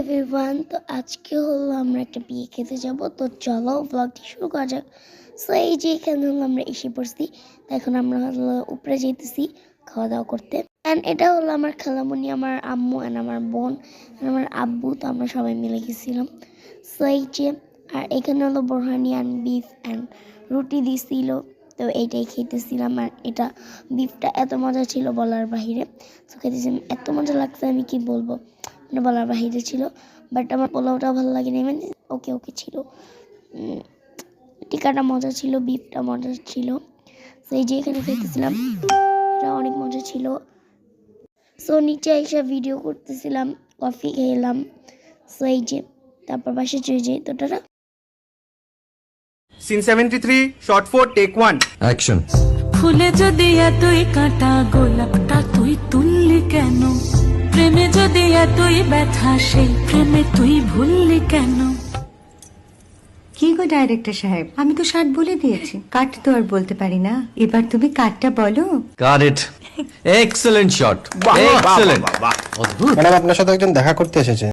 Everyone তো আজকে হলো আমরা একটা বিয়ে খেতে যাব। তো চলো ব্লগটি শুরু করা যাক। সো এই যে এখানে হলো আমরা এসে পড়ছি এখন আমরা হলো উপরে যেতেছি খাওয়া দাওয়া করতে। অ্যান্ড এটা হলো আমার খালামণি আমার আম্মু অ্যান্ড আমার বোন আমার আব্বু, তো আমরা সবাই মিলে গেছিলাম। সো এই যে, আর এখানে হলো বোরহানি অ্যান্ড বিফ অ্যান্ড রুটি দিছিল, তো এইটাই খেতেছিলাম। আর এটা বিফটা এত মজা ছিল বলার বাহিরে। তো খেতেছিলাম এত মজা লাগছে, আমি কি বলব? মানে বলার বাহিরে ছিল। বাট আমার পোলাওটা ভালো লাগেনি মানে ওকে ওকে ছিল। টিকাটা মজা ছিল বিফটা মজা ছিল। সেই যে এখানে খেতেছিলাম এটা অনেক মজা ছিল। সো নিচে এসে ভিডিও করতেছিলাম কফি খেলাম। সো এই যে তারপর বাসে চলে যাই তো tata. Scene seventy three shot four take one action ফুলে যদি এতই কাটা গোলাপটা তুই তুললি কেন? প্রেমে যদি এতই ব্যথা সেই প্রেমে তুই ভুললি কেন? কি গো ডাইরেক্টর সাহেব? আমি তো শার্ট বলে দিয়েছি। কাট তো আর বলতে পারি না। এবার তুমি কাটটা বলো। Cut it excellent shot excellent অদ্ভুত। ম্যাডাম আপনার সাথে একজন দেখা করতে এসেছে।